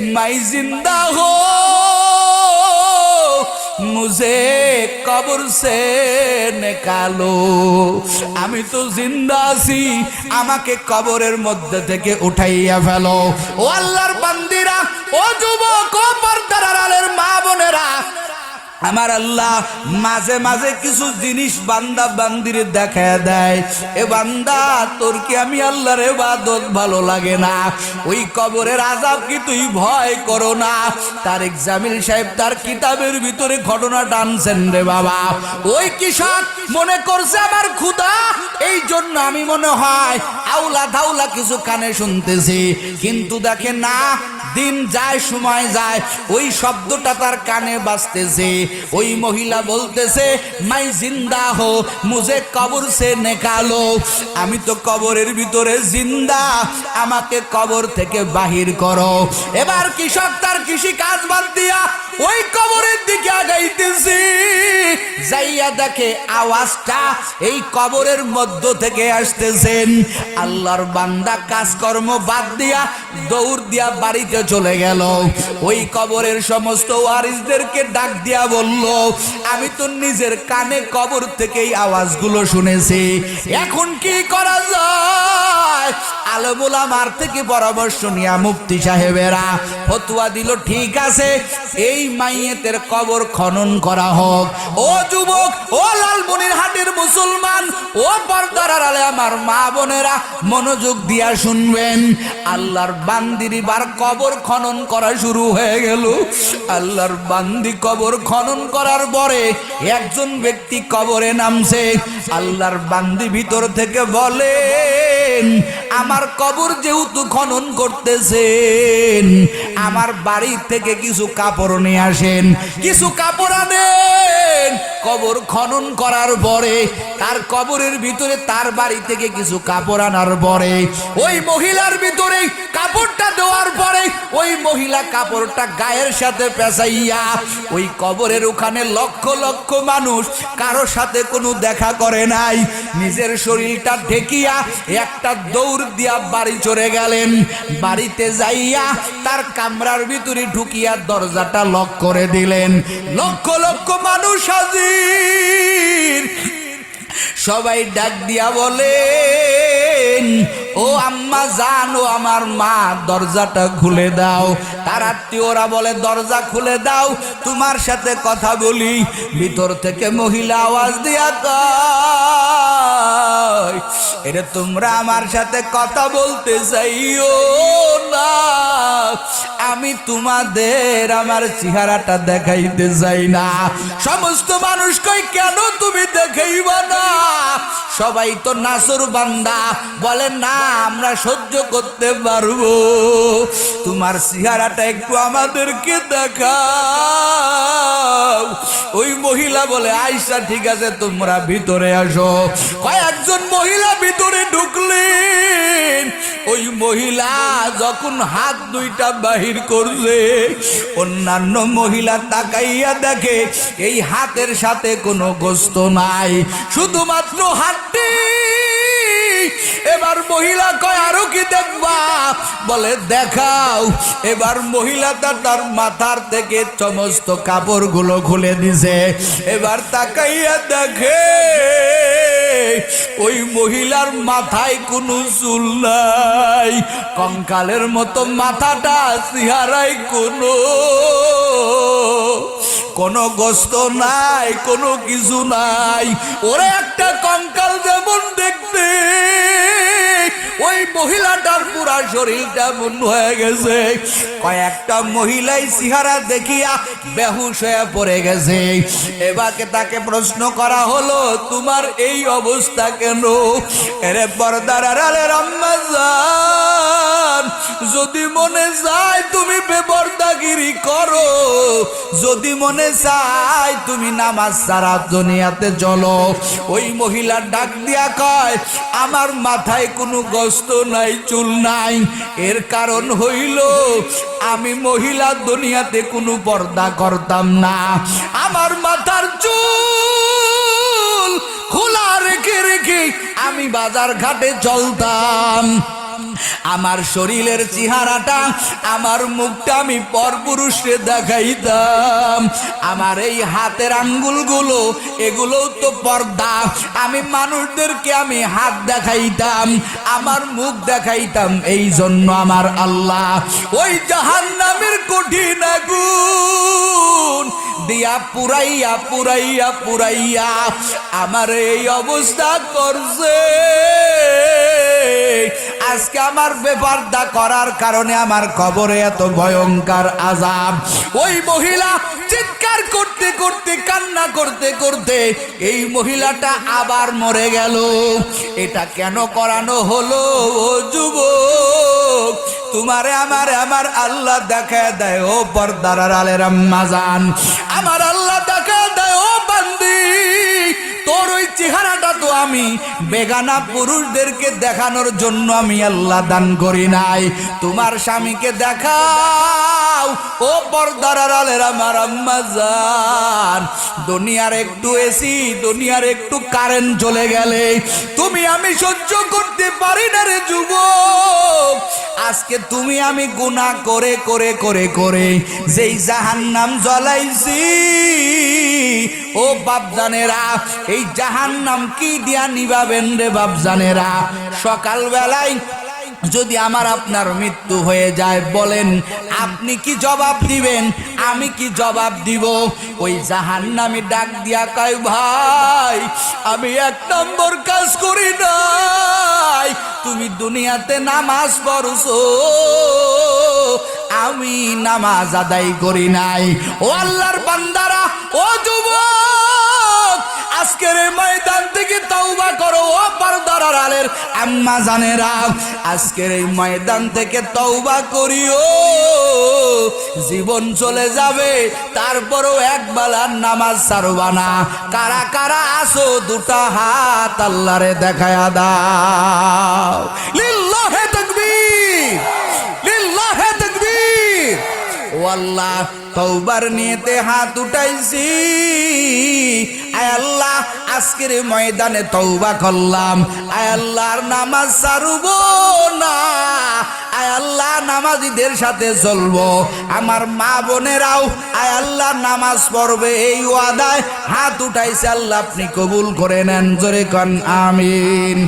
মাই জিন্দা হো, মুঝে কবর সে নেকালো। আমি তো জিন্দা আছি, আমাকে কবরের মধ্যে থেকে উঠাইয়া ফেলো। ও আল্লাহর বান্দিরা, ও যুবক, ও পর্দার আমার আল্লাহ মাঝে মাঝে কিছু জিনিস বান্দা বান্দির দেখা দেয়। এ বান্দা, তোর কি আমি আল্লাহর এবাদত ভালো লাগে না? ওই কবরের আজাব কি তুই ভয় করো না? তারেক জামিল সাহেব তার কিতাবের ভিতরে ঘটনা টানছেন রে বাবা। ওই কৃষক মনে করছে আমার ক্ষুদা এই জন্য আমি মনে হয় আউলা ধাউলা কিছু কানে শুনতেছে। কিন্তু দেখে না, দিন যায়, সময় যায়, ওই শব্দটা তার কানে বাজতেছে। ওই মহিলা বলতেছে, মাই জিন্দা হো, মুঝে কবর সে নেকালো। আমি তো কবরের ভিতরে জিন্দা, আমাকে কবর থেকে বাহির করো। এবার কৃষক তার কৃষি কাজ বাদ দিয়া ওই কবরের দিকে আগাইতেছি। যাইয়া দেখে আওয়াজটা এই কবরের মধ্য থেকে আসতেছেন। আল্লাহর বান্দা কাজকর্ম বাদ দিয়া দৌড় দিয়া বাড়িতে চলে গেল। ওই কবরের সমস্ত ওয়ারিসদেরকে ডাক দিয়া বলল, আমি তো নিজের কানে কবর থেকেই আওয়াজগুলো শুনেছি। এখন কি করা যায়? আলমুল আমার থেকে পরামর্শ নিয়া মুফতি সাহেবেরা ফতুয়া দিল, ঠিক আছে, এই মাইয়েতের কবর খনন করা হোক। ও যুবক, ও লালমনির হাটের মুসলমান, ও পর্দার আড়ালে আমার মা বোনেরা, মনোযোগ দিয়া শুনবেন। আল্লাহর বান্দির বার কবর খনন করা শুরু হয়ে গেল। আল্লাহর বান্দি কবর খনন করার পরে একজন ব্যক্তি কবরে নামছে। আল্লাহর বান্দি ভিতর থেকে বলেন আমার কবর যেহেতু খনন করতেছেন, আমার বাড়ি থেকে কিছু কাপড় নিয়ে আসেন। কিছু কাপড় আনেন। কবর খনন করার পরে তার কবরের ভিতরে তার বাড়ি থেকে কিছু কাপড় আনার পরে ওই মহিলার ভিতরে কাপড়টা দেওয়ার পরে ওই মহিলা কাপড়টা গায়ের সাথে পেঁচাইয়া ওই কবরের ওখানে লক্ষ লক্ষ মানুষ কারও সাথে কোনো দেখা করে নাই। নিজের শরীরটা ঢেকিয়া একটা দৌড় দিয়া বাড়ি চড়ে গেলেন। বাড়িতে যাইয়া তার কামরার ভিতরে ঢুকিয়া দরজাটা লক করে দিলেন। লক্ষ লক্ষ মানুষ হাজির। সবাই ডাক দিয়া বলেন ও আম্মা, জানো আমার মা, দরজাটা খুলে দাও। তার আত্মীয়রা বলে, দরজা খুলে দাও, তোমার সাথে কথা বলি। ভিতর থেকে মহিলা আওয়াজ দিয়া কয় এটা তোমরা আমার সাথে কথা বলতে চাইও না। আমি তোমাদের আমার চেহারাটা দেখাইতে চাই না। সমস্ত মানুষ কই কেন তুমি দেখাইবা না? সবাই তো নাসর বান্দা। বলে, না, আমরা সহ্য করতে পারব। তোমার চেহারাটা একটু আমাদেরকে দেখাও। ওই মহিলা বলে আইসা ঠিক আছে, তোমরা ভিতরে আসো। কয়েকজন মহিলা ভিতরে ঢুকলেন। ওই মহিলা যখন হাত দুইটা বাহির করলে, অন্যান্য মহিলা তাকাইয়া দেখে, এই হাতের সাথে কোনো গোস্ত নাই। শুধুমাত্র হাতটি এবার মহিলা কয়, আরও কি দেখবা? বলে, দেখাও। এবার মহিলাটা তার মাথার থেকে সমস্ত কাপড়গুলো খুলে দিছে। এবার তাকাইয়া দেখে, ওই মহিলার মাথায় কোনো চুল নাই। কঙ্কালের মতো মাথাটা চেহারায় কোনো কোনো গোস্ত নাই, কোনো কিছু নাই। ওরে একটা কঙ্কাল যেমন দেখতে, ওই মহিলাটার পুরা শরীরটা বন্ধ হয়ে গেছে। কয়েকটা মহিলাই সিহারা দেখিয়া বেহুশ হয়ে পড়ে গেছে। এবারকে তাকে প্রশ্ন করা হলো, তোমার এই অবস্থা কেন? এরে পর্দার আড়ালে রম্মাজান যদি মনে যায় তুমি বেপর্দাগিরি করো, যদি মনে চায় তুমি নামাজ সারা দুনিয়াতে চলো ওই মহিলা ডাক দিয়া কয়, আমার মাথায় কোনো গোস্ত নাই, চুল নাই। এর কারণ হইল, আমি মহিলা দুনিয়াতে কোনো পর্দা করতাম না। আমার মাথার চুল খোলা রেখে রেখে আমি বাজার ঘাটে চলতাম। আমার শরীরের চেহারাটা, আমার মুখটা আমি পরপুরুষে দেখাইতাম। আমার এই হাতের আঙ্গুলগুলো, এগুলোও তো পর্দা। আমি মানুষদেরকে আমি হাত দেখাইতাম, আমার মুখ দেখাইতাম, এই জন্য আমার আল্লাহ ওই জাহান নামের কঠিন আগুন দিয়া পুরাইয়া পুরাইয়া পুরাইয়া আমার এই অবস্থা করছে। আজকে আমার বেপারদা করার কারণে আমার কবরে এত ভয়ঙ্কর আজাব ওই মহিলা চিৎকার করতে করতে, কান্না করতে করতে এই মহিলাটা আবার মরে গেল। এটা কেন করানো হলো ও যুবক? তোমারে আমার আমার আল্লাহ দেখা দেয়, ও পর্দার আলের মাজান আমার আল্লাহ দেখা তোর ওই চেহারাটা তো আমি। বেগানা পুরুষদেরকে দেখানোর জন্য আমি আল্লাহ দান করি নাই। তোমার স্বামীকে দেখাও। ও পর্দার আলের আমার আম্মাজান দুনিয়ার একটু এসি, দুনিয়ার একটু কারেন্ট চলে গেলে। তুমি আমি সহ্য করতে পারি না রে যুবক। আজকে তুমি আমি গুণা করে করে করে করে যেই জাহান নাম জ্বলাইছি, ও বাপজানেরা, এই জাহান নাম কি দিয়া নিবাবেন রে বাপজানেরা? সকাল বেলায় যদি আমার আপনার মৃত্যু হয়ে যায়, বলেন, আপনি কি জবাব দিবেন? আমি কি জবাব দিব? ওই জাহান্নামি ডাক দিয়া কয়, ভাই, আমি এক নম্বর কাজ করি নাই। তুমি দুনিয়াতে নামাজ পড়ছো। আমি নামাজ আদায় করি নাই। ও আল্লাহর বান্দারা, ও যুবক! আজকের ময়দান থেকে তওবা করো, ও পর্দার আলের আম্মা জানেরা। আজকের ময়দান থেকে তওবা করিও। জীবন চলে যাবে, তারপরও এক বেলার নামাজ ছাড়বা না। কারা কারা আসো দুটা হাত আল্লাহরে দেখায়া দাও। লিল্লাহে তাকবীর লিল্লাহে তাকবীর। ও আল্লাহ তৌবার নিয়েতে হাত উঠাইছি। আয় আল্লাহ, আজকের ময়দানে তৌবা করলাম। আয় আল্লাহর নামাজ সারুব না। আয় আল্লাহ নামাজিদের সাথে চলবো। আমার মা বোনেরাও আয় আল্লাহ নামাজ পড়বে এই ওয়াদায়। হাত উঠাইছে আল্লাহ, আপনি কবুল করে নেন, জোরে কন, আমিন।